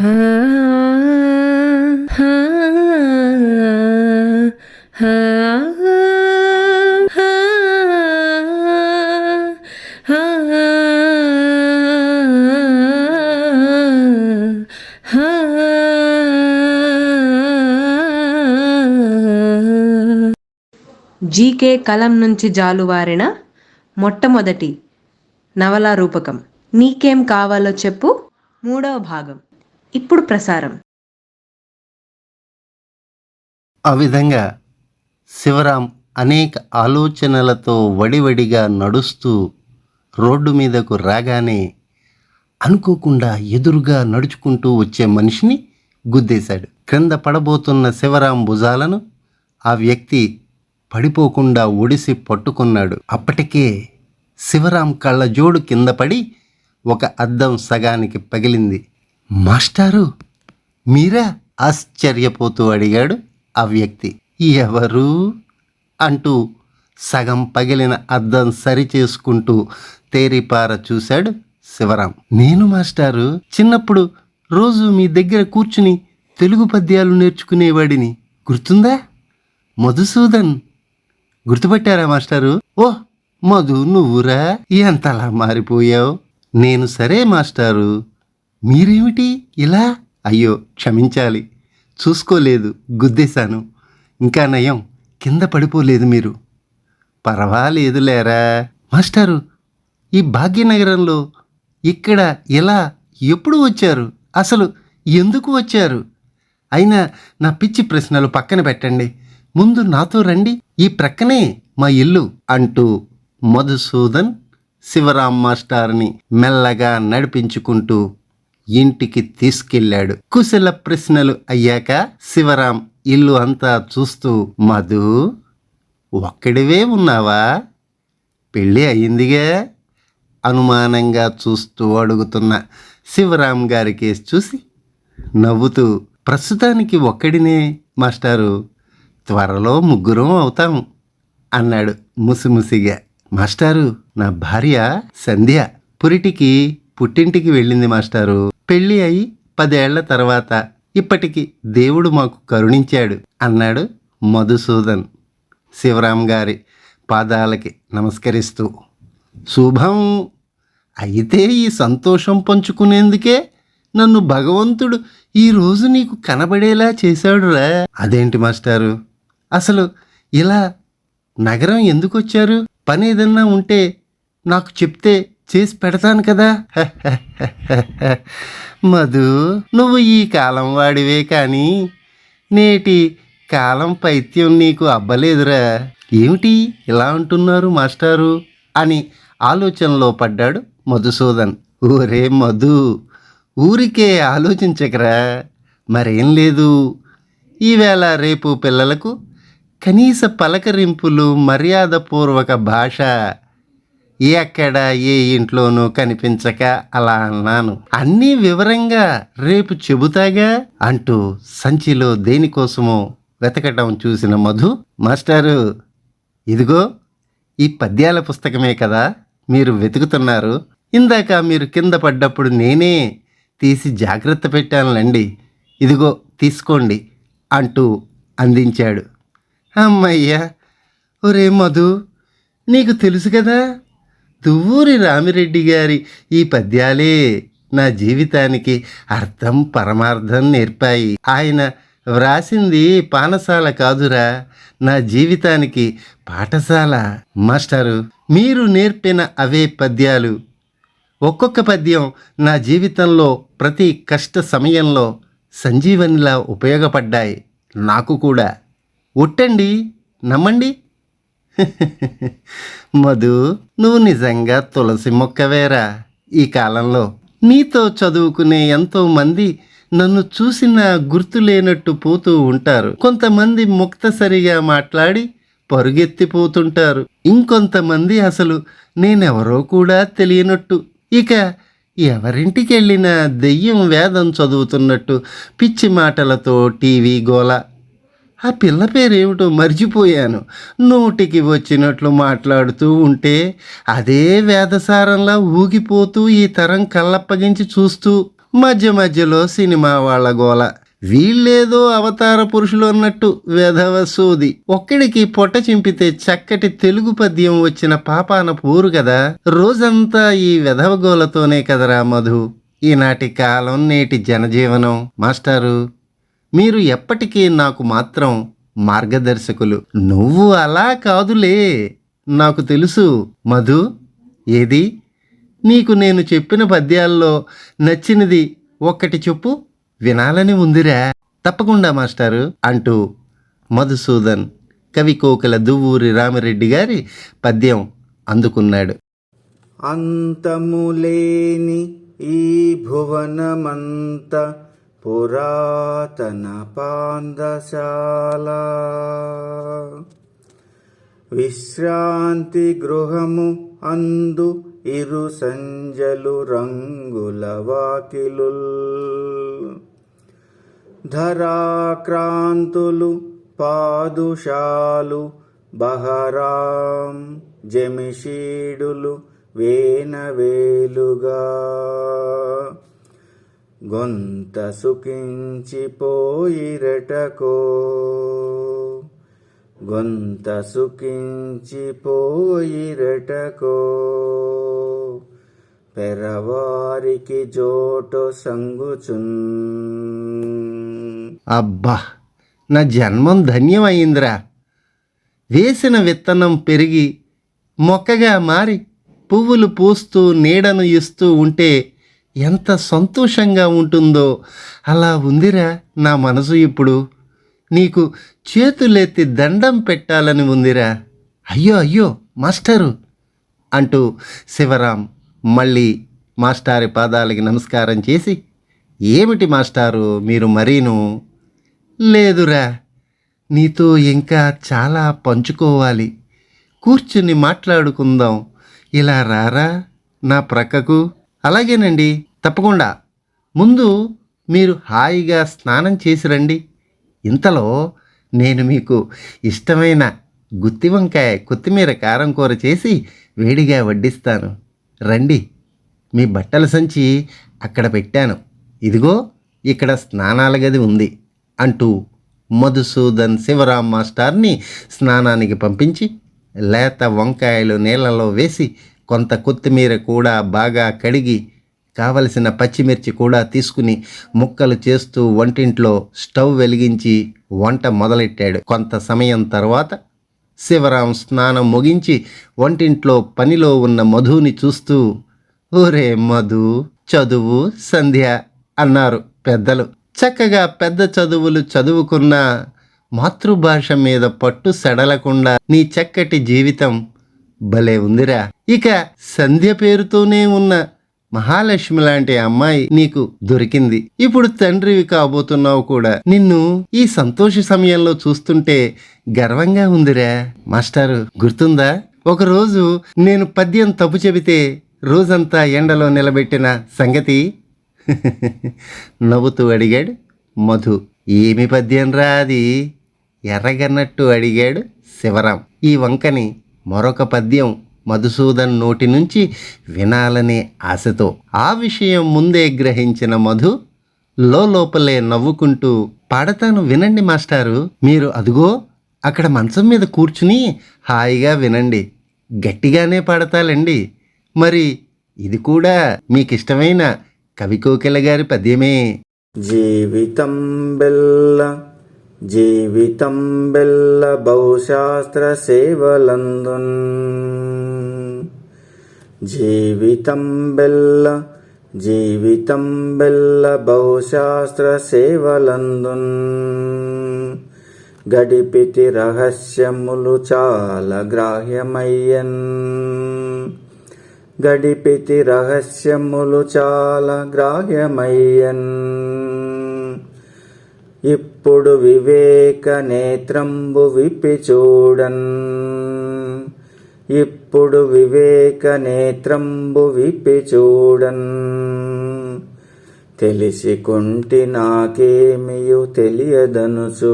GK కలం నుంచి జాలువారిన మొట్టమొదటి నవలా రూపకం. నీకేం కావాలో చెప్పు. మూడవ భాగం. ఇప్పుడు ప్రసారం. ఆ విధంగా శివరాం అనేక ఆలోచనలతో వడివడిగా నడుస్తూ రోడ్డు మీదకు రాగానే అనుకోకుండా ఎదురుగా నడుచుకుంటూ వచ్చే మనిషిని గుద్దేశాడు. క్రింద పడబోతున్న శివరాం భుజాలను ఆ వ్యక్తి పడిపోకుండా ఒడిసి పట్టుకున్నాడు. అప్పటికే శివరాం కళ్ళ జోడు కింద పడి ఒక అద్దం సగానికి పగిలింది. మాస్టారు మీరా ఆశ్చర్యపోతూ అడిగాడు ఆ వ్యక్తి. ఎవరు? అంటూ సగం పగిలిన అద్దం సరి చేసుకుంటూ తేరిపార చూశాడు శివరాం. నేను మాస్టారు చిన్నప్పుడు రోజు మీ దగ్గర కూర్చుని తెలుగు పద్యాలు నేర్చుకునేవాడిని. గుర్తుందా? మధుసూదన్. గుర్తుపట్టారా మాస్టారు? ఓ మధు నువ్వురా ఎంతలా మారిపోయావు? నేను సరే మాస్టారు. మీరేమిటి ఇలా? అయ్యో క్షమించాలి. చూసుకోలేదు గుద్దేశాను. ఇంకా నయం కింద పడిపోలేదు మీరు. పర్వాలేదు లేరా మాస్టారు ఈ భాగ్యనగరంలో ఇక్కడ ఇలా ఎప్పుడు వచ్చారు? అసలు ఎందుకు వచ్చారు? అయినా నా పిచ్చి ప్రశ్నలు పక్కన పెట్టండి. ముందు నాతో రండి. ఈ ప్రక్కనే మా ఇల్లు అంటూ మధుసూదన్ శివరామ్ మాస్టార్ని మెల్లగా నడిపించుకుంటూ ఇంటికి తీసుకెళ్ళాడు. కుశల ప్రశ్నలు అయ్యాక శివరాం ఇల్లు అంతా చూస్తూ మధు ఒక్కడివే ఉన్నావా? పెళ్ళి అయిందిగా అనుమానంగా చూస్తూ అడుగుతున్న శివరాం గారి కేసు చూసి నవ్వుతూ ప్రస్తుతానికి ఒక్కడినే మాస్టారు. త్వరలో ముగ్గురం అవుతాం అన్నాడు ముసిముసిగా. మాస్టారు నా భార్య సంధ్య పురిటికి పుట్టింటికి వెళ్ళింది మాస్టారు. పెళ్ళి అయి పదేళ్ళ తర్వాత ఇప్పటికి దేవుడు మాకు కరుణించాడు అన్నాడు మధుసూదన్. శివరాం గారి పాదాలకి నమస్కరిస్తూ. శుభం. అయితే ఈ సంతోషం పంచుకునేందుకే నన్ను భగవంతుడు ఈరోజు నీకు కనబడేలా చేశాడురా. అదేంటి మాస్టారు? అసలు ఇలా నగరం ఎందుకు వచ్చారు పని ఏదన్నా ఉంటే నాకు చెప్తే చేసి పెడతాను కదా. మధు నువ్వు ఈ కాలం వాడివే కానీ నేటి కాలం పైత్యం నీకు అబ్బలేదురా. ఏమిటి ఇలా అంటున్నారు మాస్టారు? అని ఆలోచనలో పడ్డాడు మధుసూదన్. ఊరే మధు ఊరికే ఆలోచించకరా. మరేం లేదు. ఈవేళ రేపు పిల్లలకు కనీస పలకరింపులు మర్యాదపూర్వక భాష ఎక్కడ ఏ ఇంట్లోనూ కనిపించక అలా అన్నాను. అన్నీ వివరంగా రేపు చెబుతాగా అంటూ సంచిలో దేనికోసమో వెతకటం చూసిన మధు మాస్టారు ఇదిగో ఈ పద్యాల పుస్తకమే కదా మీరు వెతుకుతున్నారు. ఇందాక మీరు కింద పడ్డప్పుడు నేనే తీసి జాగ్రత్త పెట్టానులండి. ఇదిగో తీసుకోండి అంటూ అందించాడు. అమ్మయ్యా ఒరే మధు నీకు తెలుసు కదా తువ్వూరి రామిరెడ్డి గారి ఈ పద్యాలే నా జీవితానికి అర్థం పరమార్థం నేర్పాయి. ఆయన వ్రాసింది పానసాల కాదురా నా జీవితానికి పాఠశాల. మాస్టారు మీరు నేర్పిన అవే పద్యాలు. ఒక్కొక్క పద్యం నా జీవితంలో ప్రతి కష్ట సమయంలో సంజీవనిలా ఉపయోగపడ్డాయి. నాకు కూడా. ఒట్టండి నమ్మండి. మధు నువ్వు నిజంగా తులసి మొక్కవేరా ఈ కాలంలో నీతో చదువుకునే ఎంతో మంది నన్ను చూసిన గుర్తు లేనట్టు పోతూ ఉంటారు. కొంతమంది ముక్తసరిగా మాట్లాడి పరుగెత్తిపోతుంటారు. ఇంకొంతమంది అసలు నేనెవరో కూడా తెలియనట్టు. ఇక ఎవరింటికి వెళ్ళినా దెయ్యం వేదం చదువుతున్నట్టు పిచ్చి మాటలతో టీవీ గోల. ఆ పిల్ల పేరేమిటో మర్చిపోయాను. నోటికి వచ్చినట్లు మాట్లాడుతూ ఉంటే అదే వేదసారంలా ఊగిపోతూ ఈ తరం కళ్ళప్పగించి చూస్తూ మధ్య మధ్యలో సినిమా వాళ్ళ గోల. వీళ్ళేదో అవతార పురుషులు అన్నట్టు వెధవ సోది. ఒక్కడికి పొట్ట చింపితే చక్కటి తెలుగు పద్యం వచ్చిన పాపాన పోరు కదా. రోజంతా ఈ వెధవ గోలతోనే కదరా మధు. ఈనాటి కాలం నేటి జనజీవనం. మాస్టారు మీరు ఎప్పటికీ నాకు మాత్రం మార్గదర్శకులు. నువ్వు అలా కాదులే. నాకు తెలుసు. మధు ఏది? నీకు నేను చెప్పిన పద్యాల్లో నచ్చినది ఒక్కటి చెప్పు. వినాలని ఉందిరా. తప్పకుండా మాస్టారు అంటూ మధుసూదన్ కవి కోకల దువ్వూరి రామిరెడ్డి గారి పద్యం అందుకున్నాడు. అంతములేని ఈ భువనమంత పురాతన పాందశాల విశ్రాంతి గృహము అందు ఇరు సంజలు రంగుల వాకిలు ధరాక్రాంతులు పాదుషాలు బహరాం జమిషీడులు వేనవేలుగా. గొంత సుఖించిపోయిరటకో. గొంత సుఖించిపోయిరటకో. పెరవారికి జోటో సంగుచున్. అబ్బా నా జన్మం ధన్యమైందిరా. వేసిన విత్తనం పెరిగి మొక్కగా మారి పువ్వులు పూస్తూ నీడను ఇస్తూ ఉంటే ఎంత సంతోషంగా ఉంటుందో. అలా ఉందిరా నా మనసు ఇప్పుడు. నీకు చేతులెత్తి దండం పెట్టాలని ఉందిరా. అయ్యో అయ్యో మాస్టరు! అంటూ శివరాం మళ్ళీ మాస్టారి పాదాలకి నమస్కారం చేసి ఏమిటి మాస్టారు మీరు మరీను? లేదురా నీతో ఇంకా చాలా పంచుకోవాలి. కూర్చుని మాట్లాడుకుందాం. ఇలా రారా నా ప్రక్కకు? అలాగేనండి తప్పకుండా. ముందు మీరు హాయిగా స్నానం చేసి రండి. ఇంతలో నేను మీకు ఇష్టమైన గుత్తి వంకాయ కొత్తిమీర కారం కూర చేసి వేడిగా వడ్డిస్తాను. రండి. మీ బట్టల సంచి అక్కడ పెట్టాను. ఇదిగో ఇక్కడ స్నానాల గది ఉంది అంటూ మధుసూదన్ శివరాం మాస్టార్ని స్నానానికి పంపించి లేత వంకాయలు నీళ్ళలో వేసి కొంత కొత్తిమీర కూడా బాగా కడిగి కావలసిన పచ్చిమిర్చి కూడా తీసుకుని ముక్కలు చేస్తూ వంటింట్లో స్టవ్ వెలిగించి వంట మొదలెట్టాడు. కొంత సమయం తర్వాత శివరాం స్నానం ముగించి వంటింట్లో పనిలో ఉన్న మధుని చూస్తూ ఓరే మధు చదువు సంధ్య అన్నారు పెద్దలు. చక్కగా పెద్ద చదువులు చదువుకున్న మాతృభాష మీద పట్టు సడలకుండా నీ చక్కటి జీవితం భలే ఉందిరా. ఇక సంధ్య పేరుతోనే ఉన్న మహాలక్ష్మి లాంటి అమ్మాయి నీకు దొరికింది. ఇప్పుడు తండ్రివి కాబోతున్నావు కూడా. నిన్ను ఈ సంతోష సమయంలో చూస్తుంటే గర్వంగా ఉందిరా. మాస్టారు గుర్తుందా? ఒకరోజు నేను పద్యం తప్పు చెబితే రోజంతా ఎండలో నిలబెట్టిన సంగతి? నవ్వుతూ అడిగాడు మధు. ఏమి పద్యం రా అది? ఎర్రగన్నట్టు అడిగాడు శివరాం. ఈ వంకని మరొక పద్యం మధుసూదన్ నోటి నుంచి వినాలనే ఆశతో. ఆ విషయం ముందే గ్రహించిన మధు లోపలే నవ్వుకుంటూ పాడతాను వినండి మాస్టారు మీరు అదుగో అక్కడ మంచం మీద కూర్చుని హాయిగా వినండి. గట్టిగానే పాడతాలండి. మరి ఇది కూడా మీకిష్టమైన కవి కోకిల గారి పద్యమే. జీవితం బెల్ల జీవితం బెల్ల బహుశాస్త్ర సేవలందున్ జీవితం బెల్ల జీవితం బెల్ల బహుశాస్త్ర సేవలందున్ గడిపితి రహస్యములు చాలా గ్రాహ్యమయ్యన్. గడిపితి రహస్యములు చాలా గ్రాహ్యమయ్యన్. ఇప్పుడు వివేక నేత్రంబు విప్పి చూడన్. ఇప్పుడు వివేక నేత్రంబు విప్పి చూడన్. తెలిసి కొంటి నాకేమియు తెలియదనుచు.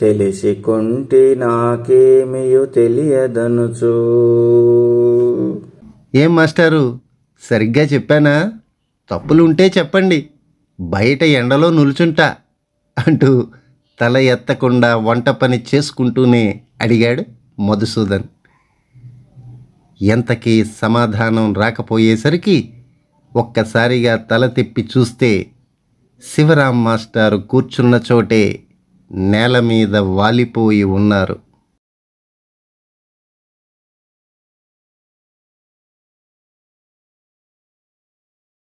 తెలిసి కొంటి నాకేమియు తెలియదనుచు. ఏం మాస్టారు? సరిగ్గా చెప్పానా? తప్పులుంటే చెప్పండి. బయట ఎండలో నిల్చుంటా అంటూ తల ఎత్తకుండా వంట పని చేసుకుంటూనే అడిగాడు మధుసూదన్. ఎంతకీ సమాధానం రాకపోయేసరికి ఒక్కసారిగా తల తిప్పి చూస్తే శివరాం మాస్టారు కూర్చున్న చోటే నేల మీద వాలిపోయి ఉన్నారు.